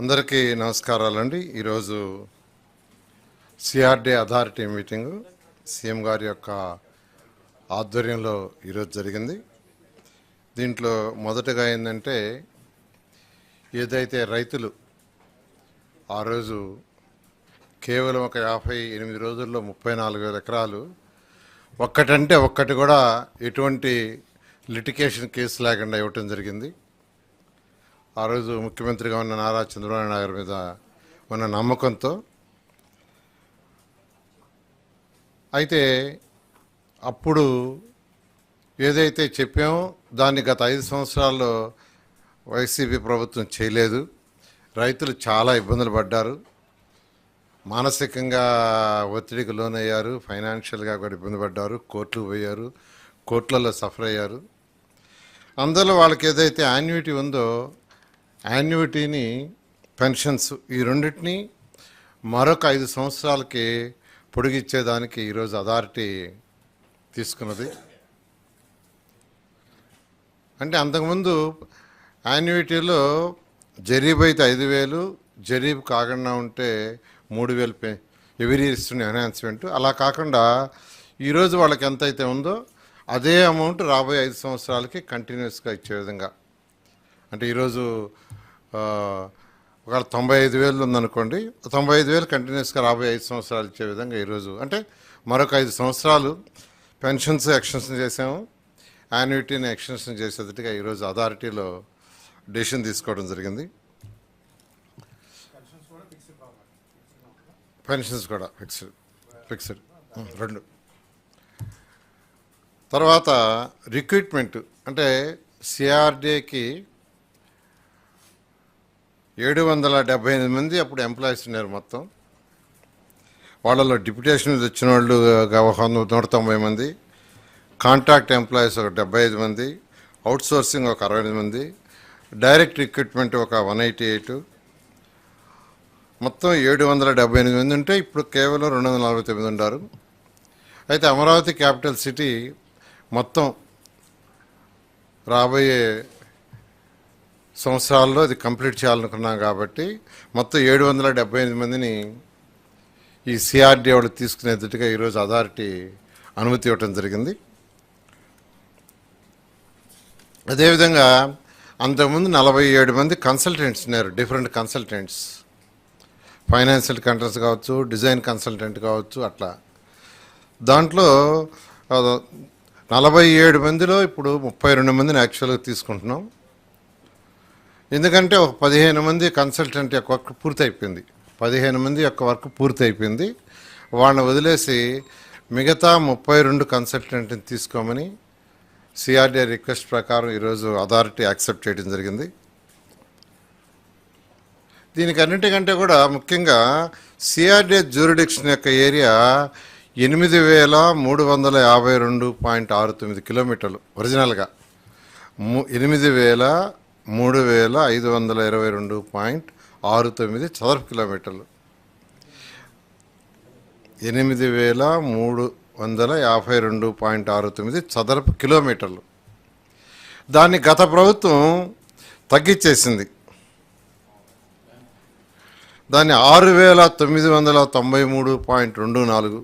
అందరికీ నమస్కారాలండి. ఈరోజు సిఆర్డే అథారిటీ మీటింగు సీఎం గారి యొక్క ఆధ్వర్యంలో ఈరోజు జరిగింది. దీంట్లో మొదటగా ఏంటంటే ఏదైతే రైతులు ఆ రోజు కేవలం ఒక యాభై ఎనిమిది రోజుల్లో ముప్పై నాలుగు వేల ఎకరాలు ఒక్కటంటే ఒక్కటి కూడా ఎటువంటి లిటికేషన్ కేసు లేకుండా ఇవ్వటం జరిగింది. ఆ రోజు ముఖ్యమంత్రిగా ఉన్న నారా చంద్రబాబు నాయుడు గారి మీద ఉన్న నమ్మకంతో అయితే అప్పుడు ఏదైతే చెప్పామో దాన్ని గత ఐదు సంవత్సరాల్లో వైసీపీ ప్రభుత్వం చేయలేదు. రైతులు చాలా ఇబ్బందులు పడ్డారు. మానసికంగా ఒత్తిడికి లోనయ్యారు. ఫైనాన్షియల్గా కూడా ఇబ్బంది పడ్డారు. కోర్టుకు పోయారు. కోర్టులలో సఫర్ అయ్యారు. అందులో వాళ్ళకి ఏదైతే యాన్యుటీ ఉందో యాన్యుటీని పెన్షన్స్ ఈ రెండింటిని మరొక ఐదు సంవత్సరాలకి పొడిగిచ్చేదానికి ఈరోజు అథారిటీ తీసుకున్నది. అంటే అంతకుముందు యాన్యుటీలో జరీబ్ అయితే ఐదు వేలు జరీబ్ కాకుండా ఉంటే మూడు వేలు పే ఎవరీ ఇస్తున్న ఎన్హాన్స్మెంట్. అలా కాకుండా ఈరోజు వాళ్ళకి ఎంత అయితే ఉందో అదే అమౌంట్ రాబోయే ఐదు సంవత్సరాలకి కంటిన్యూస్గా ఇచ్చే విధంగా. అంటే ఈరోజు ఒకవేళ తొంభై ఐదు వేలు ఉందనుకోండి తొంభై ఐదు వేలు కంటిన్యూస్గా రాబోయే ఐదు సంవత్సరాలు ఇచ్చే విధంగా ఈరోజు అంటే మరొక ఐదు సంవత్సరాలు పెన్షన్స్ ఎక్స్టెన్షన్ చేసాము యాన్యుటీని ఎక్స్టెన్షన్ చేసేటట్టుగా ఈరోజు అథారిటీలో డెసిషన్ తీసుకోవడం జరిగింది. పెన్షన్స్ కూడా ఫిక్స్డ్ ఫిక్స్డ్ రెండు. తర్వాత రిక్రూట్మెంట్ అంటే సిఆర్డీఏకి ఏడు వందల డెబ్బై ఎనిమిది మంది అప్పుడు ఎంప్లాయీస్ ఉన్నారు మొత్తం. వాళ్ళలో డిప్యుటేషన్ తెచ్చిన వచ్చిన వాళ్ళు నూట తొంభై మంది. కాంట్రాక్ట్ ఎంప్లాయీస్ ఒక డెబ్బై ఐదు మంది. అవుట్ సోర్సింగ్ ఒక అరవై ఎనిమిది మంది. డైరెక్ట్ రిక్రూట్మెంట్ ఒక వన్ ఎయిటీ ఎయిట్. మొత్తం ఏడు వందల డెబ్బై ఎనిమిది మంది ఉంటే ఇప్పుడు కేవలం రెండు వందల నలభై తొమ్మిది ఉన్నారు అయితే అమరావతి క్యాపిటల్ సిటీ మొత్తం రాబోయే సంవత్సరాల్లో అది కంప్లీట్ చేయాలనుకున్నాం కాబట్టి మొత్తం ఏడు వందల డెబ్బై ఎనిమిది మందిని ఈ సిఆర్డీ వాళ్ళు తీసుకునేటట్టుగా ఈరోజు అథారిటీ అనుమతి ఇవ్వటం జరిగింది. అదేవిధంగా అంతకుముందు నలభై ఏడు మంది కన్సల్టెంట్స్ ఉన్నారు డిఫరెంట్ కన్సల్టెంట్స్ ఫైనాన్షియల్ కంట్రోల్స్ కావచ్చు డిజైన్ కన్సల్టెంట్ కావచ్చు అట్లా. దాంట్లో నలభై ఏడు మందిలో ఇప్పుడు ముప్పై రెండు మందిని యాక్చువల్గా తీసుకుంటున్నాం. ఎందుకంటే ఒక పదిహేను మంది కన్సల్టెంట్ యొక్క వర్క్ పూర్తయిపోయింది. పదిహేను మంది యొక్క వర్క్ పూర్తయిపోయింది. వాళ్ళని వదిలేసి మిగతా ముప్పై రెండు కన్సల్టెంట్ని తీసుకోమని సిఆర్డీఏ రిక్వెస్ట్ ప్రకారం ఈరోజు అథారిటీ యాక్సెప్ట్ చేయడం జరిగింది. దీనికి అన్నిటికంటే కూడా ముఖ్యంగా సిఆర్డీఏ జ్యూరిడిక్షన్ యొక్క ఏరియా ఎనిమిది వేల మూడు వందల యాభై రెండు పాయింట్ ఆరు తొమ్మిది కిలోమీటర్లు ఒరిజినల్గా ము- ఎనిమిది వేల మూడు వేల ఐదు వందల ఇరవై రెండు పాయింట్ ఆరు తొమ్మిది చదరపు కిలోమీటర్లు. ఎనిమిది వేల మూడు వందల యాభై రెండు పాయింట్ ఆరు తొమ్మిది చదరపు కిలోమీటర్లు. దాన్ని గత ప్రభుత్వం తగ్గించేసింది దాన్ని ఆరు వేల తొమ్మిది వందల తొంభై మూడు పాయింట్ రెండు నాలుగు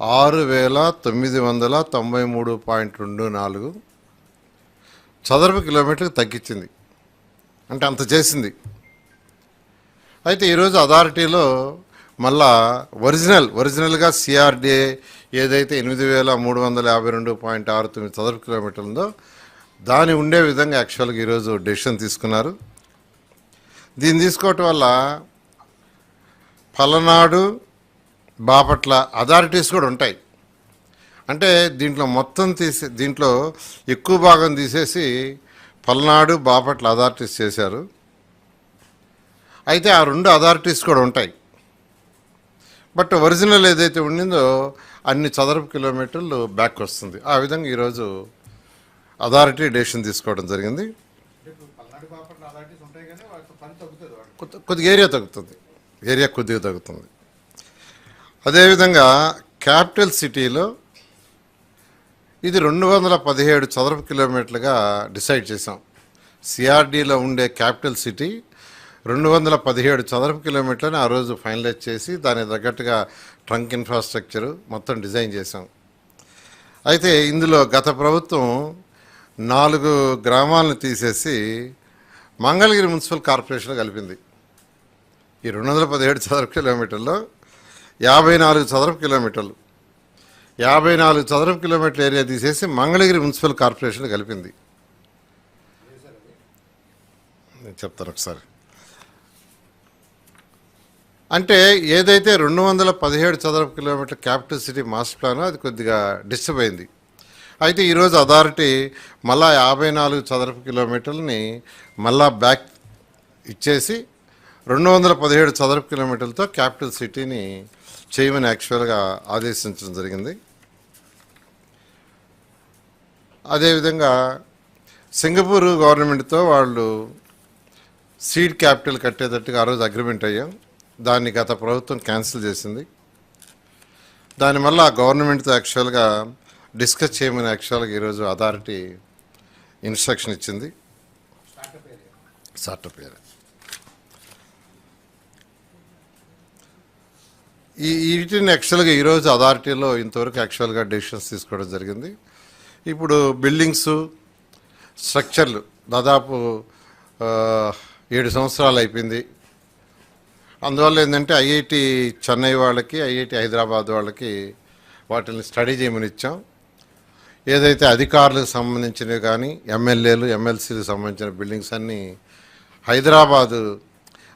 ఆరు వేల తొమ్మిది వందల తొంభై మూడు పాయింట్ రెండు నాలుగు చదరపు కిలోమీటర్కి తగ్గించింది అంటే అంత చేసింది. అయితే ఈరోజు అథారిటీలో మళ్ళా ఒరిజినల్ ఒరిజినల్గా సిఆర్డిఏ ఏదైతే ఎనిమిది వేల మూడు వందల యాభై రెండు పాయింట్ ఆరు తొమ్మిది చదరపు కిలోమీటర్లు ఉందో దాని ఉండే విధంగా యాక్చువల్గా ఈరోజు డెసిషన్ తీసుకున్నారు. దీన్ని తీసుకోవటం వల్ల పలనాడు బాపట్ల అథారిటీస్ కూడా ఉంటాయి. అంటే దీంట్లో మొత్తం తీసి దీంట్లో ఎక్కువ భాగం తీసేసి పల్నాడు బాపట్ల అథారిటీస్ చేశారు. అయితే ఆ రెండు అథారిటీస్ కూడా ఉంటాయి. బట్ ఒరిజినల్ ఏదైతే ఉండిందో అన్ని చదరపు కిలోమీటర్లు బ్యాక్ వస్తుంది. ఆ విధంగా ఈరోజు అథారిటీ డెసిషన్ తీసుకోవడం జరిగింది. కొద్ది- కొద్దిగా ఏరియా తగ్గుతుంది. ఏరియా కొద్దిగా తగ్గుతుంది. అదేవిధంగా క్యాపిటల్ సిటీలో ఇది రెండు వందల పదిహేడు చదరపు కిలోమీటర్లుగా డిసైడ్ చేసాం సిఆర్డీలో ఉండే క్యాపిటల్ సిటీ రెండు వందల పదిహేడు చదరపు కిలోమీటర్లని ఆ రోజు ఫైనలైజ్ చేసి దానికి తగ్గట్టుగా ట్రంక్ ఇన్ఫ్రాస్ట్రక్చర్ మొత్తం డిజైన్ చేసాం అయితే ఇందులో గత ప్రభుత్వం నాలుగు గ్రామాలను తీసేసి మంగళగిరి మున్సిపల్ కార్పొరేషన్ కలిపింది. ఈ రెండు వందల పదిహేడు చదరపు కిలోమీటర్లో యాభై నాలుగు చదరపు కిలోమీటర్లు. యాభై నాలుగు చదరపు కిలోమీటర్ల ఏరియా తీసేసి మంగళగిరి మున్సిపల్ కార్పొరేషన్ కలిపింది. నేను చెప్తాను ఒకసారి. అంటే ఏదైతే రెండు వందల పదిహేడు చదరపు kilometre capital city master plan అది కొద్దిగా డిస్టర్బ్ అయింది. అయితే ఈరోజు అథారిటీ మళ్ళా యాభై నాలుగు చదరపు కిలోమీటర్లని మళ్ళా బ్యాక్ ఇచ్చేసి రెండు వందల పదిహేడు చదరపు కిలోమీటర్లతో క్యాపిటల్ సిటీని చేయమని యాక్చువల్గా ఆదేశించడం జరిగింది. అదేవిధంగా సింగపూర్ గవర్నమెంట్తో వాళ్ళు సీడ్ క్యాపిటల్ కట్టేటట్టుగా ఆ రోజు అగ్రిమెంట్ అయ్యాం. దాన్ని గత ప్రభుత్వం క్యాన్సిల్ చేసింది. దానివల్ల ఆ గవర్నమెంట్తో యాక్చువల్గా డిస్కస్ చేయమని యాక్చువల్గా ఈరోజు అథారిటీ ఇన్స్ట్రక్షన్ ఇచ్చింది. Startup area. ఈ వీటిని యాక్చువల్గా ఈరోజు అథారిటీలో ఇంతవరకు యాక్చువల్గా డెసిషన్స్ తీసుకోవడం జరిగింది. ఇప్పుడు బిల్డింగ్స్ స్ట్రక్చర్లు దాదాపు ఏడు సంవత్సరాలు అయిపోయింది. అందువల్ల ఏంటంటే ఐఐటి చెన్నై వాళ్ళకి ఐఐటి హైదరాబాద్ వాళ్ళకి వాటిని స్టడీ చేయమని ఇచ్చాం. ఏదైతే అధికారులకు సంబంధించినవి కానీ ఎమ్మెల్యేలు ఎమ్మెల్సీలకు సంబంధించిన బిల్డింగ్స్ అన్నీ హైదరాబాదు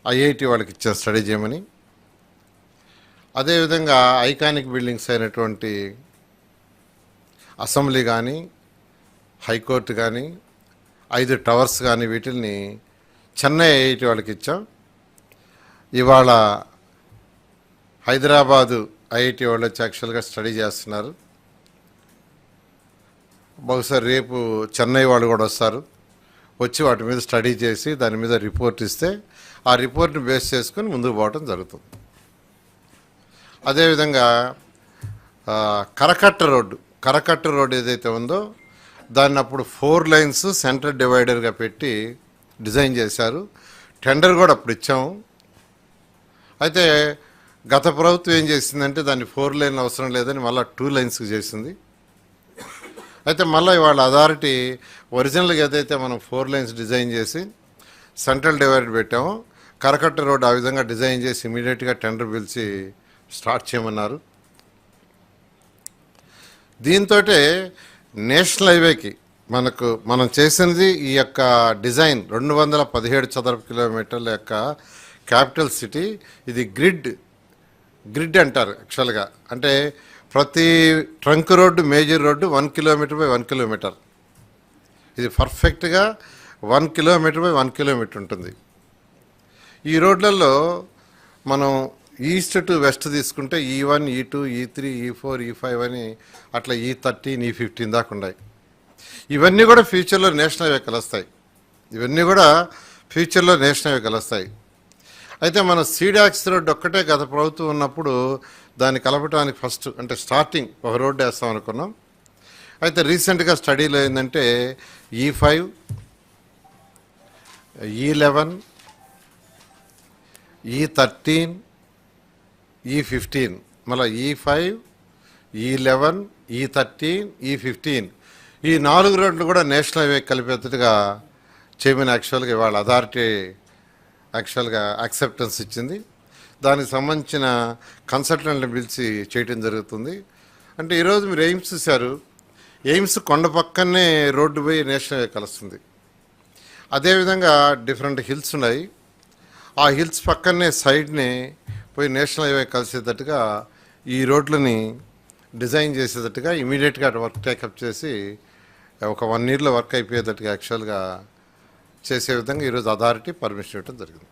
ఐఐటి వాళ్ళకి ఇచ్చాం స్టడీ చేయమని. అదేవిధంగా ఐకానిక్ బిల్డింగ్స్ అయినటువంటి అసెంబ్లీ కానీ హైకోర్టు కానీ ఐదు టవర్స్ కానీ వీటిల్ని చెన్నై ఐఐటి వాళ్ళకి ఇచ్చాం. ఇవాళ హైదరాబాదు ఐఐటి వాళ్ళు వచ్చి యాక్చువల్గా స్టడీ చేస్తున్నారు. బహుశా రేపు చెన్నై వాళ్ళు కూడా వస్తారు. వచ్చి వాటి మీద స్టడీ చేసి దాని మీద రిపోర్ట్ ఇస్తే ఆ రిపోర్ట్ని బేస్ చేసుకొని ముందుకు పోవడం జరుగుతుంది. అదేవిధంగా కరకట్ట రోడ్డు. కరకట్ట రోడ్డు ఏదైతే ఉందో దాన్ని అప్పుడు ఫోర్ లైన్స్ సెంటర్ డివైడర్గా పెట్టి డిజైన్ చేశారు. టెండర్ కూడా అప్పుడు ఇచ్చాము. అయితే గత ప్రభుత్వం ఏం చేసిందంటే దాన్ని ఫోర్ లైన్ అవసరం లేదని మళ్ళీ టూ లైన్స్కి చేసింది. అయితే మళ్ళీ ఇవాళ అథారిటీ ఒరిజినల్గా ఏదైతే మనం ఫోర్ లైన్స్ డిజైన్ చేసి సెంట్రల్ డివైడర్ పెట్టామో కరకట్ట రోడ్ ఆ విధంగా డిజైన్ చేసి ఇమీడియట్గా టెండర్ పిలిచి స్టార్ట్ చేయమన్నారు. దీంతో నేషనల్ హైవేకి మనకు మనం చేసినది ఈ యొక్క డిజైన్ రెండు వందల పదిహేడు చదరపు కిలోమీటర్ల యొక్క క్యాపిటల్ సిటీ. ఇది గ్రిడ్ గ్రిడ్ అంటారు యాక్చువల్గా. అంటే ప్రతి trunk road major road one kilometre by one kilometre. ఇది పర్ఫెక్ట్గా one kilometre by one kilometre ఉంటుంది. ఈ రోడ్లలో మనం ఈస్ట్ టు వెస్ట్ తీసుకుంటే ఈ వన్ ఈ టూ ఈ త్రీ ఈ ఫోర్ ఈ ఫైవ్ అని అట్లా ఈ థర్టీన్ ఈ ఫిఫ్టీన్ దాకా ఉన్నాయి. ఇవన్నీ కూడా ఫ్యూచర్లో నేషనల్ వెహికల్ కలుస్తాయి ఇవన్నీ కూడా ఫ్యూచర్లో నేషనల్ వెహికల్ కలుస్తాయి అయితే మన సీడాక్స్ రోడ్ ఒక్కటే గత ప్రభుత్వం ఉన్నప్పుడు దాన్ని కలపడానికి ఫస్ట్ అంటే స్టార్టింగ్ ఒక రోడ్డు వేస్తాం అనుకున్నాం. అయితే రీసెంట్గా స్టడీలో ఏంటంటే ఈ ఫైవ్ ఈ లెవెన్ ఈ థర్టీన్ ఈ ఫిఫ్టీన్ మళ్ళీ ఈ ఫైవ్ ఈ లెవెన్ ఈ థర్టీన్ ఈ ఫిఫ్టీన్ ఈ నాలుగు రోడ్లు కూడా నేషనల్ హైవే కలిపేట్టుగా చేయమని యాక్చువల్గా ఇవాళ అథారిటీ యాక్చువల్గా యాక్సెప్టెన్స్ ఇచ్చింది. దానికి సంబంధించిన కన్సల్టెంట్ని పిలిచి చేయటం జరుగుతుంది. అంటే ఈరోజు మీరు ఎయిమ్స్ చూశారు. ఎయిమ్స్ కొండ పక్కనే రోడ్డు పోయి నేషనల్ హైవే కలుస్తుంది. అదేవిధంగా డిఫరెంట్ హిల్స్ ఉన్నాయి. ఆ హిల్స్ పక్కనే సైడ్ని పోయి నేషనల్ హైవే కలిసేటట్టుగా ఈ రోడ్లని డిజైన్ చేసేటట్టుగా ఇమీడియట్గా వర్క్ టేకప్ చేసి ఒక వన్ ఇయర్లో వర్క్ అయిపోయేటట్టుగా యాక్చువల్గా చేసే విధంగా ఈరోజు అథారిటీ పర్మిషన్ ఇవ్వడం జరిగింది.